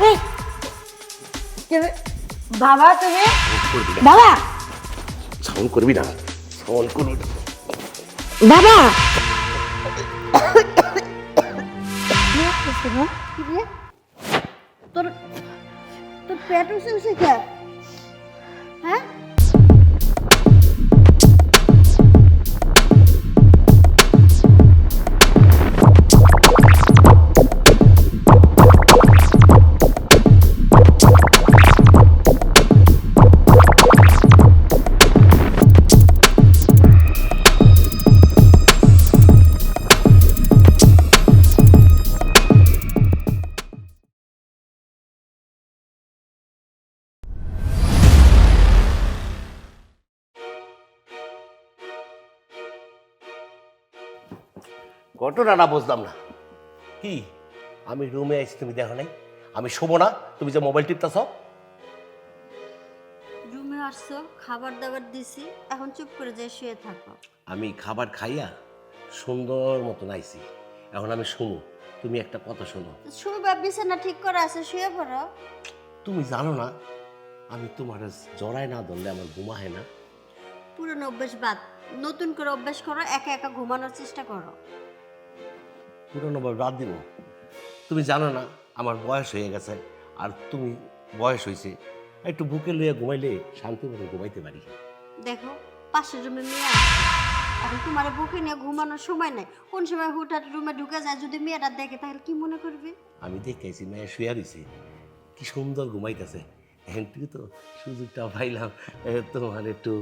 এই, তুমি- বাবা তুমি করবি না বাবা সাউন্ড করবি না সাউন্ড করবি না বাবা তোর তোর পেট উঠছে উঠছে কে হ্যাঁ ঘটনা না বুঝলাম না। কি? আমি রুমে আইছি তুমি দেখো নাই। আমি শোবো না তুমি যে মোবাইল টিপতেছ। রুমে আসছো খাবার দাবার দিছি এখন চুপ করে যে শুয়ে থাকো। আমি খাবার খাইয়া সুন্দর মতন আইছি। এখন আমি শুনো তুমি একটা কথা শোনো। শুয়ে বা বিছানা ঠিক করে আছে শুয়ে পড়ো। তুমি জানো না আমি তোমার জড়ায় না ধরলে আমার ঘুমা হয় না। পুরনো অভ্যাস বাদ নতুন করে অভ্যাস করো একা একা ঘুমানোর চেষ্টা করো। পুরনো ভাবে বাদ দিব। তুমি জানো না আমার বয়স হয়ে গেছে আর তুমি বয়স হয়েছে একটু বুকে লইয়া ঘুমাইলে শান্তি মতো ঘুমাইতে পারি। দেখো পাশের রুমে মেয়ে এখন তোমার বুকে নিয়ে ঘুমানোর সময় নাই। কোন সময় হুটহাট রুমে ঢুকে যায় যদি মেয়েটা দেখে তাহলে কি মনে করবে? আমি দেখেছি মেয়ে শুয়ে রয়েছে কি সুন্দর ঘুমাইতেছে। এখন তুই তো সুযোগটা পাইলাম তোমার একটু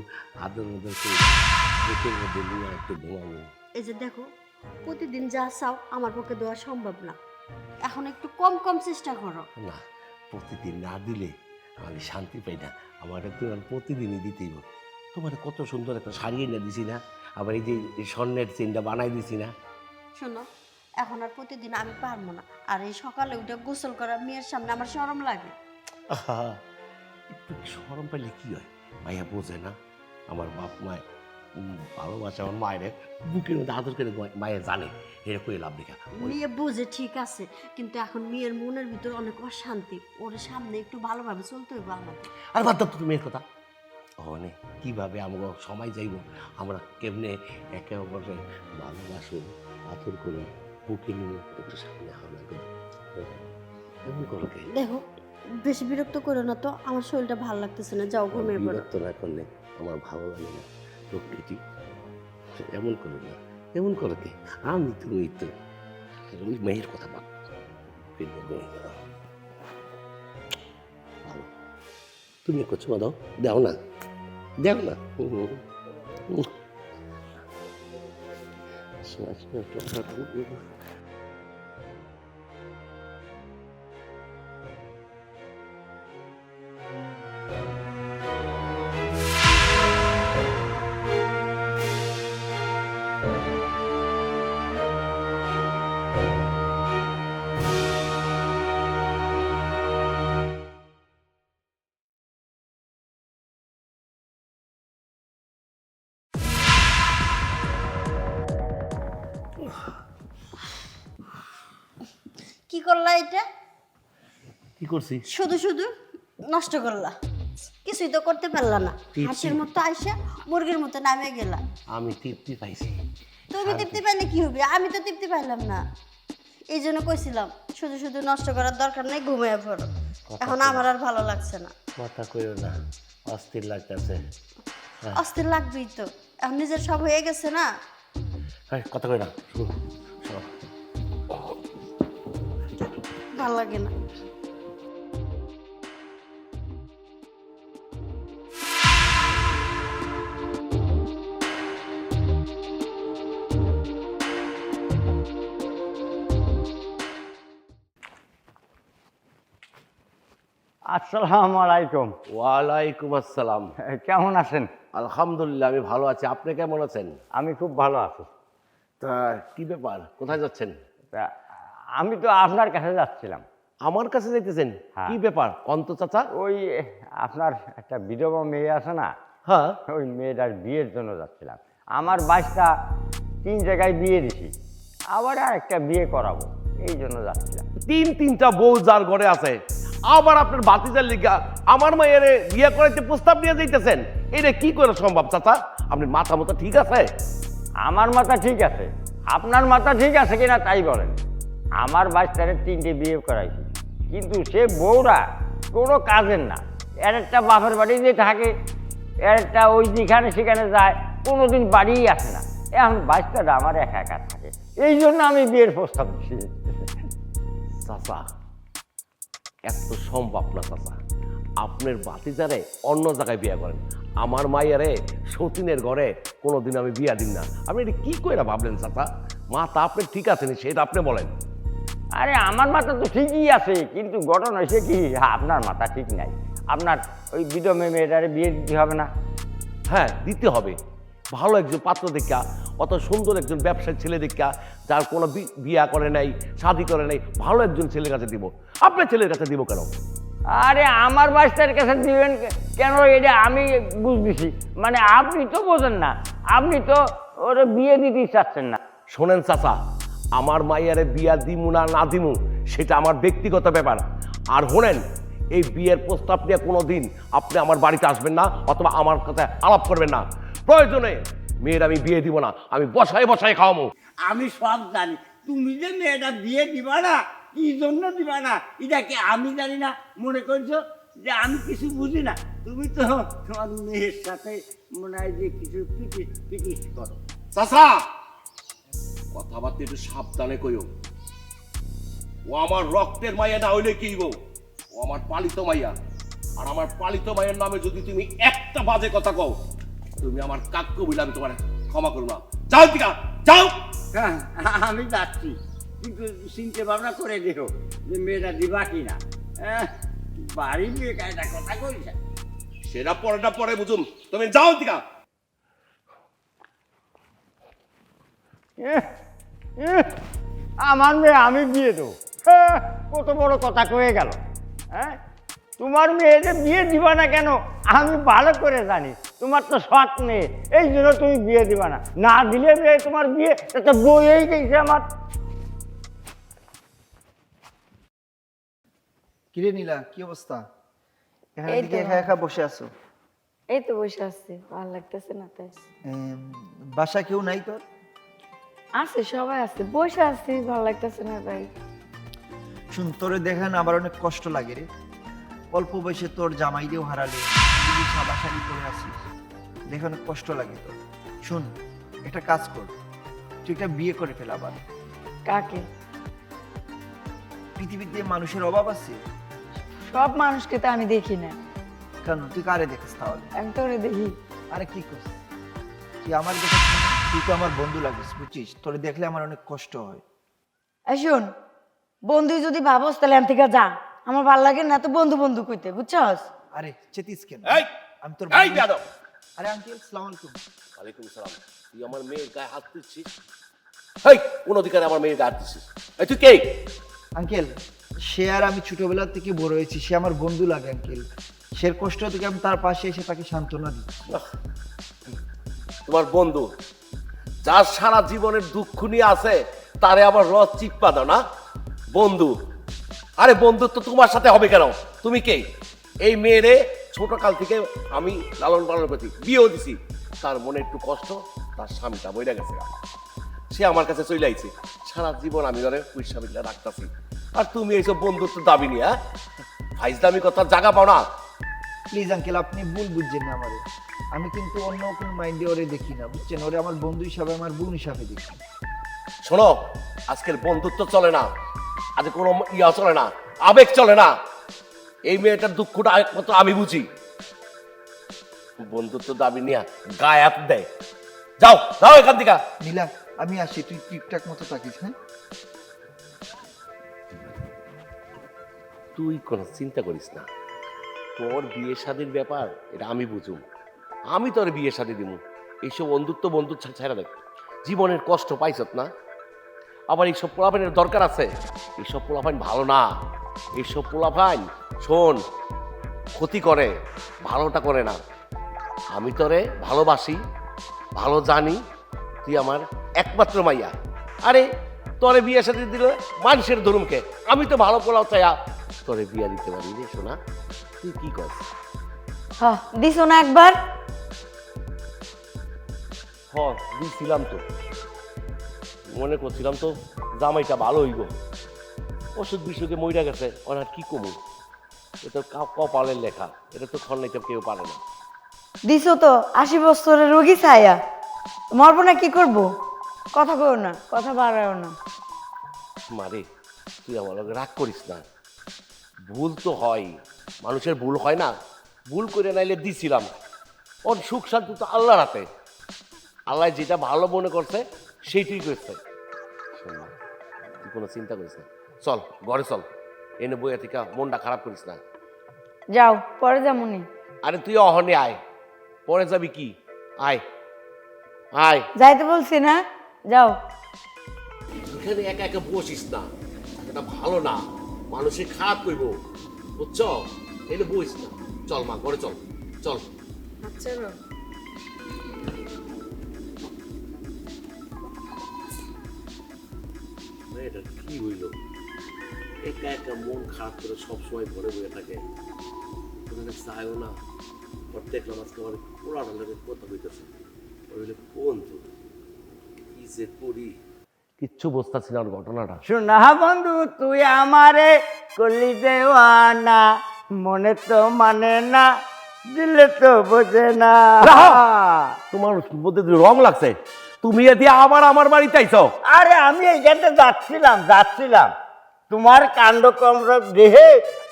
আদর মদর করে বুকের মধ্যে নিয়ে একটু ঘুমাবো। এই যে দেখো প্রতিদিন যা চাও আমার পক্ষে দেওয়া সম্ভব না। এখন একটু কম কম চেষ্টা করো। না প্রতিদিন না দিলে আমি শান্তি পাই না। আমার তোমার প্রতিদিনই দিতেই হবে। তোমার কত সুন্দর একটা শাড়ি এনে দিছি না? আবার এই যে স্বর্ণের চেনটা বানাই দিছি না? শোনো এখন আর প্রতিদিন আমি পারব না। আর এই সকালে উঠে গোসল করা মেয়ের সামনে আমার শরম লাগে। আহা, একটু সরম পাইলে কি হয়? ভাইয়া বোঝে না। আমার বাপ মায় ভালোবাসে আমার মায়ের বুকের মধ্যে আদর করে মায়ের জানে এরকম লাভ লেখা মেয়ে বুঝে ঠিক আছে কিন্তু এখন মেয়ের মনের ভিতরে অনেক অশান্তি ওর সামনে একটু ভালোভাবে চলতে হইব আমাদের। আর বাদ দাও তো তুমি এর কথা। ওখানে কীভাবে আমরা সময় যাইব? আমরা কেমনে একে অপরকে ভালোবাসো আদর করি বুকে নিয়ে একটু সামনে হাওলা করি এমন করো কে? দেখো বেশি বিরক্ত করো না তো আমার শরীরটা ভালো লাগতেছে না যাও ঘুমিয়ে পড়ো বিরক্ত না করলে আমার ভালো লাগে না। প্রকৃতি। এমন করো না এমন করো কে? আমি তুমি তো ওই মেয়ের কথা বল ফিরবে তুমি একটু চুমা দাও দাও না দাও না। হুম, করলা এটা? কি করছি? শুধু শুধু নষ্ট করলা। কিছুই তো করতে পারলা না। হাঁসের মতো আইসা মুরগির মতো নামে গেলা। আমি তৃপ্তি পাইছি। তুমি তৃপ্তি পাইলে কি হবে? আমি তো তৃপ্তি পাইলাম না। এই জন্য কইছিলাম শুধু শুধু নষ্ট করার দরকার নেই ঘুমিয়ে পড়ো। এখন আমার আর ভালো লাগছে না। কথা কইও না। অস্থির লাগতেছে। অস্থির লাগবেই তো। এখন নিজের সব হয়ে গেছে না? কথা কই না ভালো লাগে না। আসসালামু আলাইকুম। ওয়ালাইকুম আসসালাম। কেমন আছেন? আলহামদুলিল্লাহ আমি ভালো আছি। আপনি কেমন আছেন? আমি খুব ভালো আছি। তা কি ব্যাপার? কোথায় যাচ্ছেন? তা আমি তো আপনার কাছে যাচ্ছিলাম। আমার কাছে যাইতেছেন? হ্যাঁ। কি ব্যাপার? অন্ত চাচা? ওই আপনার একটা বিধবা মেয়ে আছে না? হ্যাঁ। ওই মেয়েটার বিয়ের জন্য যাচ্ছিলাম। আমার বাইশটা তিন জায়গায় বিয়ে দিছি। আবার আর একটা বিয়ে করাবো। এই জন্য যাচ্ছিলাম। তিন তিনটা বউ যার ঘরে আছে আবার আপনার বাতিজার লিগা আমার মায়ের বিয়ে করাইতে প্রস্তাব নিয়ে যাইতেছেন। এটা কি করে সম্ভব চাচা? আপনি মাথা মতো ঠিক আছে? আমার মাথা ঠিক আছে। আপনার মাথা ঠিক আছে কিনা তাই বলেন। আমার বাচ্চারে তিনটে বিয়ে করাইছি। কিন্তু সে বউরা কোনো কাজের না। এর একটা বাপের বাড়িতে থাকে, এর একটা ওই যেখানে সেখানে যায়, কোনোদিন বাড়িই আসে না। এখন বাচ্চাটা আমার একা একা থাকে। এই জন্য আমি বিয়ের প্রস্তাব দিচ্ছি চাচা, এত সম্ভব না চাচা। আপনার বাতিজারে অন্য জায়গায় বিয়ে করেন। আমার মাইয়ারে সতীনের ঘরে কোনোদিন আমি বিয়া দিন না। আপনি এটা কী করে ভাবলেন চাচা? তা আপনি ঠিক আছে নি, সেটা আপনি বলেন। আরে আমার মাথা তো ঠিকই আছে কিন্তু ঘটনা হয়েছে কি? আপনার মাথা ঠিক নাই। আপনার ওই বিধমে মেয়েটারে বিয়ে দিতে হবে না? হ্যাঁ দিতে হবে। ভালো একজন পাত্র দেখা অত সুন্দর একজন ব্যবসায়ী ছেলে দেখা যার কোনো বিয়া করে নাই শাদি করে নাই ভালো একজন ছেলের কাছে দিব। আপনার ছেলের কাছে দিব কেন? আরে আমার বাচ্চার কাছে দিবেন কেন? এটা আমি বুঝতেছি। মানে আপনি তো বোঝেন না আপনি তো ওর বিয়ে দিতে চাচ্ছেন না। শোনেন চাচা আমার মাইয়ারে বিয়া দিমু না না দিমু সেটা আমার ব্যক্তিগত ব্যাপার। আর শোনেন এই বিয়ের প্রস্তাব নিয়ে কোনো দিন আপনি আমার বাড়িতে আসবেন না অথবা আমার কাছে আলাপ করবেন না। প্রয়োজনে মেয়ের আমি বিয়ে দিব না আমি বসায় বসায় খাওয়াবো। আমি সব জানি তুমি যে মেয়েটা বিয়ে দিবা না কি জন্য দিবা না এটাকে আমি জানি না মনে করছ? যে আমি কিছু বুঝি না তুমি তো তোমার মেয়ের সাথে মনে হয় যে কিছু পিটিস পিটিস করো। চাচা! কথাবার্তা একটু সাবধানে কইও। ও আমার রক্তের মাইয়া না হইলে কি গো? ও আমার পালিত মাইয়া। আর আমার পালিত মায়ের নামে যদি তুমি একটা বাজে কথা কও তুমি আমার কাক্য বলে আমি তোমার ক্ষমা করব যাও টিকা যাও! হ্যাঁ আমি যাচ্ছি। কিন্তু চিন্তা ভাবনা করে দেখো যে মেয়েটা দিবা কি না। হ্যাঁ, বাড়ি বিয়ে কায়দা কথা কইছে। সেটা পরেটা পরে বুঝুম। তুমি যাও টিকা এহ, আমার মেয়ে আমি বিয়ে দেবো। হ্যাঁ, কত বড় কথা কয়ে গেল। হ্যাঁ তোমার মেয়েকে বিয়ে দিবা না কেন আমি ভালো করে জানি তোমার তো সৎ মেয়ে এই জন্য তুমি বিয়ে দিবা না। না দিলে মেয়ে তোমার বিয়ে তো বইয়েই গেছে আমার। কিরে নীলা কি অবস্থা? এখানে এই দিকে তো। একা একা বসে আছো? এই তো বসে আসছি ভালো লাগতেছে না তাই। বাসায় কেউ নাই তোর? আছে সবাই আছে বসে আছি ভালো লাগতেছে না তাই। শুন তোরে দেখে না আমার অনেক কষ্ট লাগে রে। অল্প বয়সে তোর জামাইরেও হারালে তুই সাদা শাড়ি পরে আসিস দেখে অনেক কষ্ট লাগে তোর। শুন একটা কাজ কর তুই একটা বিয়ে করে ফেল আবার। কাকে? পৃথিবীতে মানুষের অভাব আছে? সব মানুষকে তো আমি দেখি না। কেন? তুই কারে দেখিস তাহলে? আমি তো ওরে দেখি। আরে কি করছিস? তুই আমার দেখে তুই তো আমার বন্ধু লাগিস বুঝছিস? তোরে দেখলে আমার অনেক কষ্ট হয়। এই শোন বন্ধু যদি ভাবস তাহলে আমি থেকে যা। আমার ভালো লাগে না তো বন্ধু বন্ধু কইতে বুঝছস? আরে চেতিস কেন? এই! আমি তোর এই বন্ধু- বেয়াদব! আরে আঙ্কেল সালাম আলাইকুম। ওয়ালাইকুম সালাম। তুই আমার মেয়ের গায়ে হাত দিচ্ছিস? হেই কোন অধিকারে আমার মেয়ের গায়ে হাত দিচ্ছিস? এই তুই কে? আঙ্কেল সে আর আমি ছোটবেলা থেকে বড় হয়েছি সে আমার বন্ধু লাগে আঙ্কেল সে কষ্ট থেকে আমি তার পাশে এসে তাকে সান্ত্বনা দিই তোমার বন্ধু যার সারা জীবনের দুঃখ নিয়ে আছে, তারে আবার রস চিপ্পা দাও না। বন্ধু, আরে বন্ধুত্ব তোমার সাথে হবে কেন? তুমি কে? এই মেয়েরে ছোট কাল থেকে আমি লালন পালন করছি, বিয়েও দিছি। তার মনে একটু কষ্ট, তার স্বামীটা বইরা গেছে। সে আমার কাছে চলে আইছে। সারা জীবন আমি ধরে পয়সা বিল্লা রাখতাছি। আর তুমি এইসব বন্ধুত্ব দাবি নিয়ে হ্যাঁ? ফাইজদামি কথা জায়গা পাও না। প্লিজ আঙ্কেল, আপনি ভুল বুঝছেন না আমারে। আমি কিন্তু অন্য কোনো মাইন্ডে ওরে দেখি না বুঝছেন? ওরে আমার বন্ধু হিসাবে আমার বোন হিসাবে দেখি। শোনো আজকের বন্ধুত্ব চলে না আজ কোনো ইয়া চলে না আবেগ চলে না। এই মেয়েটার দুঃখটা একমাত্র আমি বুঝি। বন্ধুত্ব দাবি নিয়ে গায়ে হাত দেয়। যাও যাও এখান থেকে। নীলা আমি আসি তুই ঠিকঠাক মতো থাকিস হ্যাঁ? তুই কোনো চিন্তা করিস না। তোর বিয়ে শাদির ব্যাপার এটা আমি বুঝুম। আমি তোর বিয়ে শাদি দিব এইসব বন্ধুত্ব বন্ধু ছাড়া দেখ। জীবনের কষ্ট পাইছত না? আবার এইসব পোলাপাইনের দরকার আছে? এইসব পোলাপাইন ভালো না। এইসব পোলাপাইন, শোন, ক্ষতি করে, ভালোটা করে না। আমি তোরে ভালোবাসি, ভালো জানি, তুই আমার একমাত্র মাইয়া। আরে, তোরে বিয়ে সাথে দিলে মানুষের ধরুমকে আমি তো ভালো পোলাও চাইয়া তোরে বিয়া দিতে পারি রে, শোনা। তুই কি কর দিছো না একবার? হ দিছিলাম তো। মনে করছিলাম তো জামাইটা ভালো হইব। অসুখ বিসুখে মইরা গেছে ওনার কি কমু? এটা কা- কপালের লেখা এটা তো খন্নাইতে কেউ পারে না। দিছো তো আশি বছরের রোগী ছায়া। মরবো না কি করব? কথা কও না কথা বাড়াও না। মারে তুই আমার লগে রাগ করিস না। ভুল তো হয় মানুষের ভুল হয় না। ভুল করে নাইলে দিছিলাম। ওর সুখ শান্তি তো আল্লাহর হাতে। আল্লাহ যেটা ভালো মনে করছে সেইটাই করছে। তুই কোনো চিন্তা করিস না। চল ঘরে চল। এনে বইয়া থেকে মনটা খারাপ করিস না। যাও পরে যামুনি আরে তুই অহনে আয়। পরে যাবি কি? আয়। আয়। যাইতে বলছি না যাও। এখানে একা একা বসিস না। এটা ভালো না। মানুষের খারাপ করব বুঝছ? এনে বইস। না চল মা ঘরে চল। চল। আচ্ছা এটা কি হইল? একা একা মন খারাপ করে সবসময় ঘরে বসে থাকে। কোনো চায়ও না। আজকে আমার পুরানো লাগে কথা হইতেছে বন্ধু কি যে করি? কিচ্ছু বুঝতেছি না ঘটনাটা। শোনা বন্ধু তুই আমারে করলি দেওয়ানা মনে তো মানে না দিলে তো বোঝে না। তোমার মধ্যে রং লাগছে। তুমি এদি আবার আমার বাড়িতে আইছো? আরে আমি এইখানটা যাচ্ছিলাম যাচ্ছিলাম। তোমার কাণ্ড কাণ্ডকর্ম দেহে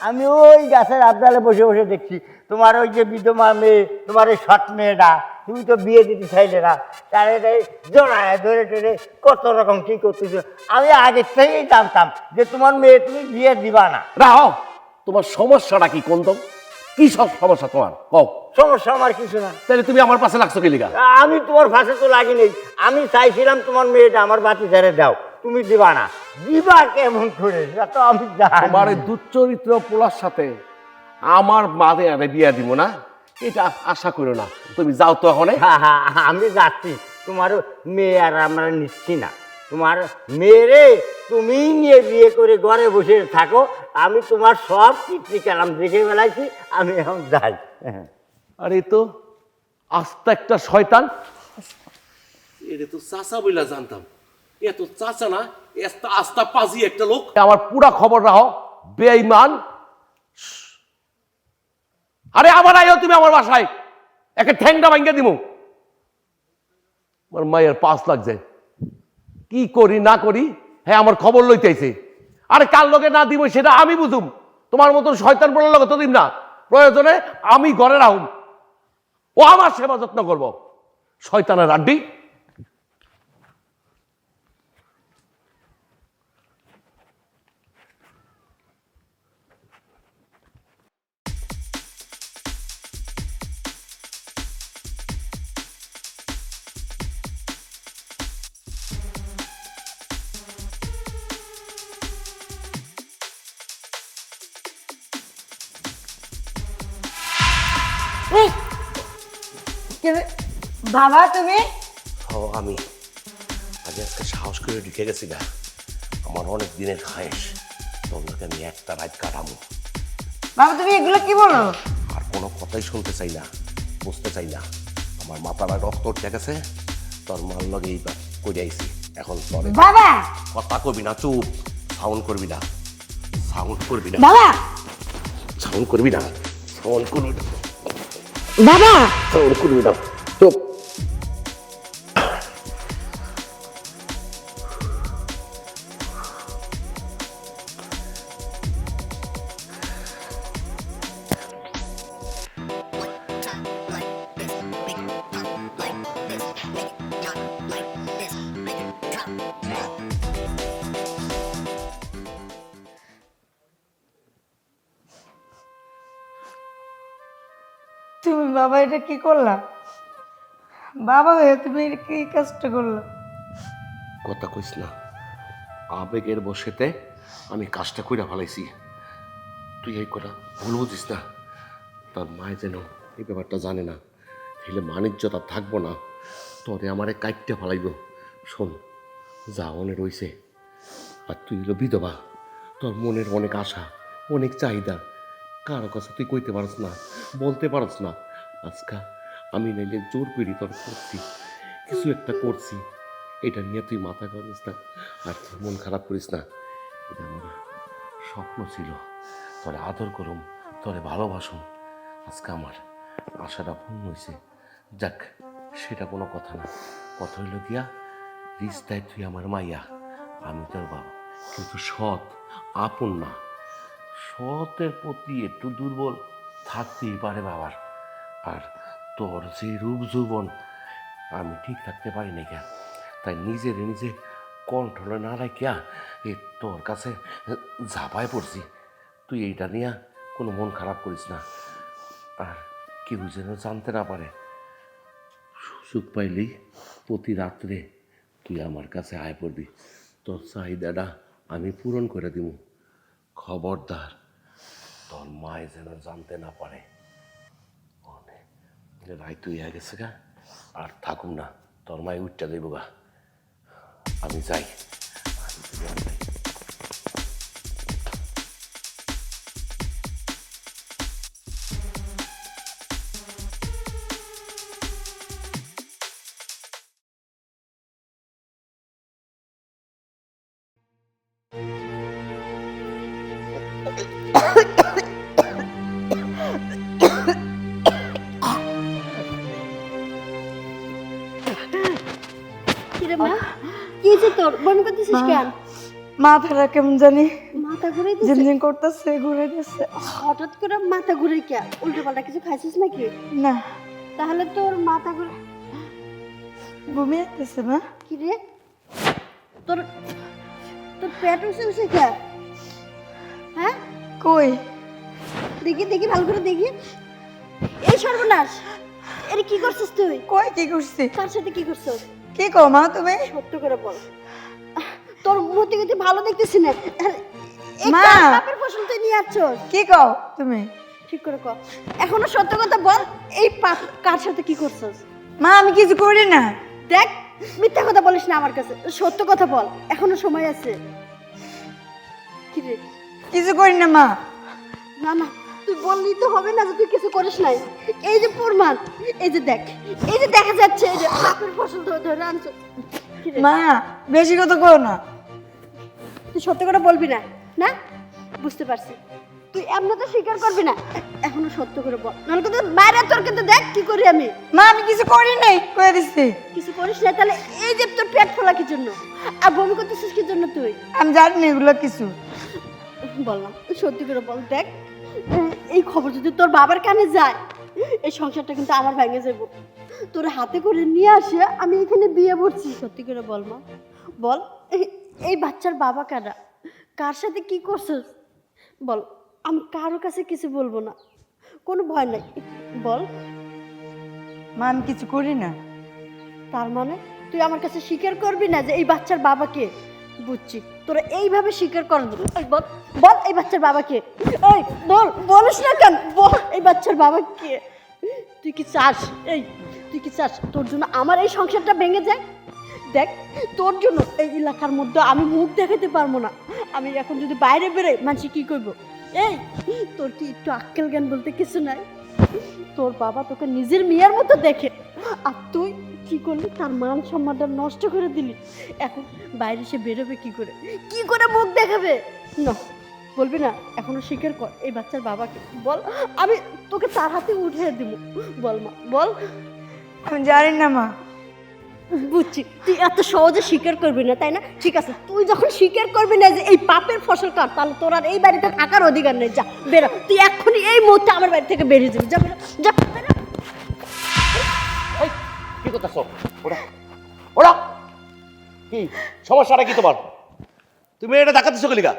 আমি ওই গাছের আবদালে বসে বসে দেখছি। তোমার ওই যে বিধবা মেয়ে তোমার ওই সৎ মেয়েটা তুমি তো বিয়ে দিতে চাইলে না। তার এই জড়ায় ধরে ধরে কত রকম কি করতেছো? আমি আগে থেকেই জানতাম যে তোমার মেয়ে তুমি বিয়ে দিবা না। রাহো তোমার সমস্যাটা কি কোন তো? কি সব সমস্যা তোমার? কও। সমস্যা আমার কিছু না। তাহলে তুমি আমার পাশে লাগছো কি লিগা? আমি তোমার ফাঁসে তো লাগি নেই। আমি চাইছিলাম তোমার মেয়েটা আমার বাতি ছেড়ে দাও। তুমি দিবা না। দিবা কেমন করে? সেটা তো আমি জানি। তোমার এই দুচ্চরিত্র পোলার সাথে আমার মাঝে আরে বিয়া দিব না? এটা আশা করো না। তুমি যাও তো এখন হ্যাঁ হ্যাঁ আমি যাচ্ছি। তোমার মেয়ে আর আমরা নিচ্ছি না। তোমার মেয়েরে তুমি নিয়ে বিয়ে করে ঘরে বসে থাকো আমি তোমার সব কীর্তি কালাম দেখে বেলাইছি আমি এখন যাই। আরে তো আস্তা একটা শয়তান। এটা তো চাচা বইলা জানতাম। এ তো চাচা না এস্তা আস্তা পাজি একটা লোক। আমার পুরা খবর রাখো বেঈমান। আরে আবার আইও তুমি আমার বাসায় একে ঠ্যাংটা ভাঙ্গে দিমু। আমার মায়ের পাঁচ লাগছে কি করি, না করি? হ্যাঁ আমার খবর লইতেছে। আরে কার লোকে না দিব সেটা আমি বুঝুম। তোমার মতন শয়তান বলার লোক তো দিব না। প্রয়োজনে আমি ঘরে রাহুম ও আমার সেবা যত্ন করব। শয়তানের আড্ডি। বাবা তুমি? ও আমি। আজ আজকে সাহস করে ঢুকে গেছি না আমার অনেক দিনের খায়েশ। তোমাকে আমি একটা রাত কাটাবো। বাবা তুমি এগুলো কি বলো? আর কোনো কথাই শুনতে চাই না বুঝতে চাই না। আমার মাথাটা রক্ত উঠে গেছে। তোর মার লগে এইবার করে আইছি। এখন পরে বাবা! কথা করবি না চুপ। সাউন্ড করবি না। সাউন্ড করবি না। বাবা! সাউন্ড করবি না। সাউন্ড করবি না। বাবা! সাউন্ড করবি না। তুমি বাবা, এটা কি করলা? বাবা হয়ে তুমি কি কাজটা করলা? কথা কইস না, আবেগের বসেতে আমি কাজটা কইরা ফেলাইছি। তুই এই কথা ভুল বুঝিস না। তার মায় যেন এই ব্যাপারটা জানে না, তাহলে মানিজ্যতা থাকব না। তোরে আমারে কাইটটা ফেলাইব। শোন, যা অনে রইছে, আর তুই হলো বিধবা। তোর মনের অনেক আশা, অনেক চাহিদা। কারও কাছে তুই কইতে পারস না। বলতে পারস না। আজকা আমি নাইলে জোর তোর করছি কিছু একটা করছি। এটা নিয়ে তুই মাথা করিস না আর তোর মন খারাপ করিস না। এটা আমার স্বপ্ন ছিল। তোরে আদর করুম, তোরে ভালোবাসুম। আজকে আমার আশাটা পূর্ণ হয়েছে যাক, সেটা কোনো কথা না। কথা হইল গিয়া, রিস্তায় তুই আমার মাইয়া, আমি তোর বাবা। কিন্তু সৎ আপন না। সতের প্রতি একটু দুর্বল। থাকতেই পারে বাবার। আর তোর যে রূপ যৌবন, আমি ঠিক থাকতে পারি না কেন? তাই নিজের নিজে কন্ট্রোলে না রাখিয়া এ তোর কাছে ঝাঁপায় পড়ছি। তুই এইটা নিয়ে কোনো মন খারাপ করিস না। আর কেউ যেন জানতে না পারে। সুযোগ পাইলেই প্রতি রাত্রে তুই আমার কাছে আয় পড়বি। তোর চাহিদাটা আমি পূরণ করে দিব খবরদার। তোর যেন জানতে না পারে। রায় তুই হয়ে গেছে গা? আর থাকুম না, তোর মায় উঠটা দেব গা। আমি যাই। কিরে মা? কি হয়েছে তোর? বমি করতেছিস কেন? মাথাটা কেমন জানি মাথা ঘুরে ঝিমঝিম করতেছে ঘুরে দিচ্ছে হঠাৎ করে মাথা ঘুরে কে? উল্টো পাল্টা কিছু খাইছিস নাকি? না। তাহলে তোর মাথা ঘুরে বমি আসতেছে না কি রে তোর তোর পেট কে? হ্যাঁ? কই? দেখি দেখি ভালো করে দেখি। এই সর্বনাশ। এর কি করছিস তুই? কই কি করছি কার সাথে কি করছিস কি কো মা তুমি? সত্য করে বল। তোর মতি গতি ভালো দেখতেছি না? মা! বাপের ফসল তুই নিয়ে আসছস? কি কও তুমি? ঠিক করে কর এখনও সত্য কথা বল এই পাপ কার সাথে কি করছস? মা আমি কিছু করি না। দেখ মিথ্যা কথা বলিস না আমার কাছে। সত্য কথা বল এখনও সময় আছে। কি রে? কিছু করি না মা। না না। তুই বললি তো হবে না যে তুই কিছু করিস নাই। এই যে প্রমাণ এই যে দেখ এই যে দেখা যাচ্ছে এই যে বাপের ফসল ধরে ধরে আনছো। মা বেশি কথা করো না। তুই সত্য করে বলবি না? না? বুঝতে পারছি। তুই এমনি তো স্বীকার করবি না। এখনও সত্য করে বল। নাহলে কিন্তু বাইরে তোর কিন্তু দেখ কি করি আমি। মা আমি কিছু করি নাই কয়ে দিচ্ছি কিছু করিস না তাহলে এই যে তোর পেট ফোলা কি জন্য? আর বমি করতেছিস কি জন্য তুই? আমি জানি এগুলো কিছু। বললাম সত্যি করে বল দেখ। এই খবর যদি তোর বাবার কানে যায় এই সংসারটা কিন্তু আমার ভেঙে যাব তোর হাতে করে নিয়ে আসে আমি এখানে বিয়ে করছি সত্যি করে বল মা। বল এই- এই বাচ্চার বাবা কারা? কার সাথে কি করছিস? বল আমি কারও কাছে কিছু বলব না। কোনো ভয় নাই। বল। মা আমি কিছু করি না। তার মানে তুই আমার কাছে স্বীকার করবি না যে এই বাচ্চার বাবাকে বুঝছি। তোরা এইভাবে স্বীকার কর বল এই বাচ্চার বাবাকে এই, বল, বলিস না কেন? বল এই বাচ্চার বাবা কে? তুই কি চাস? এই, তুই কি চাস তোর জন্য আমার এই সংসারটা ভেঙে যায়? দেখ, তোর জন্য এই এলাকার মধ্যে আমি মুখ দেখাতে পারব না। আমি এখন যদি বাইরে বেরোই মানুষ কি করব? এই, তোর কি একটু আক্কেল জ্ঞান বলতে কিছু নাই? তোর বাবা তোকে নিজের মেয়ের মতো দেখে, আর তুই কি করলি? তার মান সম্মানটা নষ্ট করে দিলি। এখন বাইরে সে বেরোবে কি করে? কি করে মুখ দেখাবে? না বলবি না এখনও স্বীকার কর এই বাচ্চার বাবাকে। বল আমি তোকে তার হাতে উঠিয়ে দিব। বল মা বল। আমি জানি না মা। বুঝছি তুই এত সহজে স্বীকার করবি না তাই না? ঠিক আছে তুই যখন স্বীকার করবি না যে এই পাপের ফসল কার তাহলে তোর আর এই বাড়িতে থাকার অধিকার নেই। যা বেরো তুই এক্ষুনি এই মুহূর্তে আমার বাড়ি থেকে বেরিয়ে যাবি। যা বেরো যা বেরো। করতেছ? ওরা ওরা কি? সমস্যাটা কি তোমার? তুমি এটা দেখাতেছো গলিকা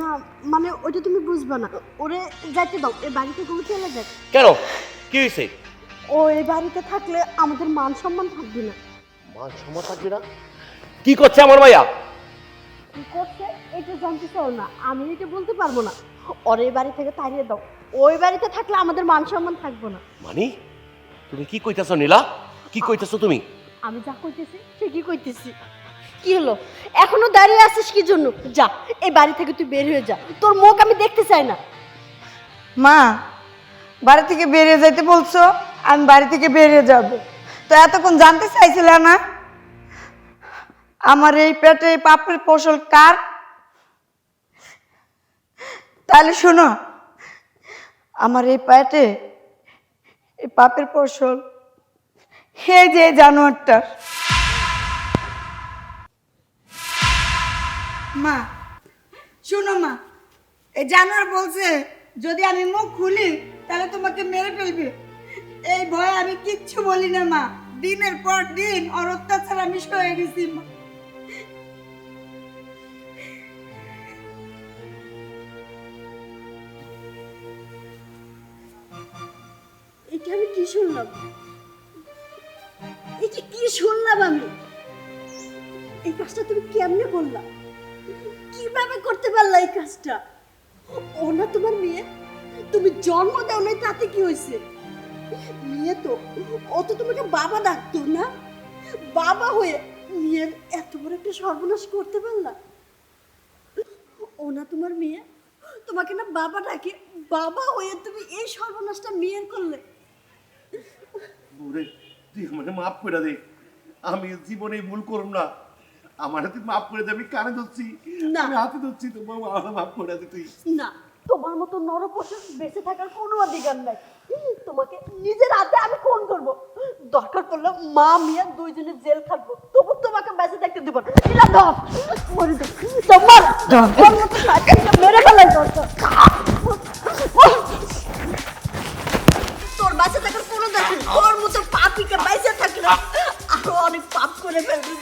না মানে ওইটা তুমি বুঝবে না। ওরে যাইতে দাও এই বাড়ি থেকে উঠে এলে যাক কেন? কি হয়েছে ও এই বাড়িতে থাকলে আমাদের মান সম্মান থাকবে না। মান সম্মান থাকবে না? কি করছে আমার ভাইয়া? কি করছে? এটা জানতে চাও না আমি এটা বলতে পারব না। ওর এই বাড়ি থেকে তাড়িয়ে দাও। ওই বাড়িতে থাকলে আমাদের মান সম্মান থাকবে না। মানি? তুমি কি কইতেছো নীলা? কি কইতেছো তুমি? আমি যা কইতেছি ঠিকই কইতেছি। কি হলো? এখনও দাঁড়িয়ে আছিস কি জন্য? যা এই বাড়ি থেকে তুই বের হয়ে যা। তোর মুখ আমি দেখতে চাই না। মা বাড়ি থেকে বেরিয়ে যাইতে বলছো? আমি বাড়ি থেকে বেরিয়ে যাব। তো এতক্ষণ জানতে চাইছিলে না? আমার এই পেটে এই পাপের ফসল কার? তাহলে শোনো আমার এই পেটে এই পাপের ফসল। হে যে জানোয়ারটার। মা, শোনো মা, এই জানোয়ার বলছে, যদি আমি মুখ খুলি, তাহলে তোমাকে মেরে ফেলবে। এই ভয়ে আমি কিচ্ছু বলি না মা। দিনের পর দিন ওর অত্যাচার আমি সয়ে গেছি মা। কি শুনলাম? এটা কি শুনলাম আমি? এই কাজটা তুমি কেমনে করলা? কীভাবে করতে পারলা এই কাজটা? তোমার মেয়ে? তুমি জন্ম দাও নাই, তাতে কি হয়েছে মেয়ে তো তোমাকে বাবা ডাকতো না? বাবা হয়ে মেয়ের এত বড় একটা সর্বনাশ করতে পারলা? ও না তোমার মেয়ে? তোমাকে না বাবা ডাকে, বাবা হয়ে তুমি এই সর্বনাশটা মেয়ের করলে? ওরে তুই মানে মাফ করে দে। আমি জীবনে ভুল করব না। আমার তুই মাফ করে দে আমি কানে ধরছি। না। আমি হাতে ধরছি তো আমার মাফ করে দে তুই। না তোমার মতো নরপশু বেঁচে থাকার কোনো অধিকার নাই। তোমাকে নিজের হাতে আমি খুন করব। দরকার পড়লে মা মিয়া দুইজনে জেল খাটবো। তবু তোমাকে বেঁচে থাকতে দেবো না। এটা ধর। মরে তোমার তোর মতো সাথে বাঁচা থাকার কোনো দেখেন ওর মতো পাপিকে বাইসে থাকলে আরও অনেক পাপ করে ফেলবে।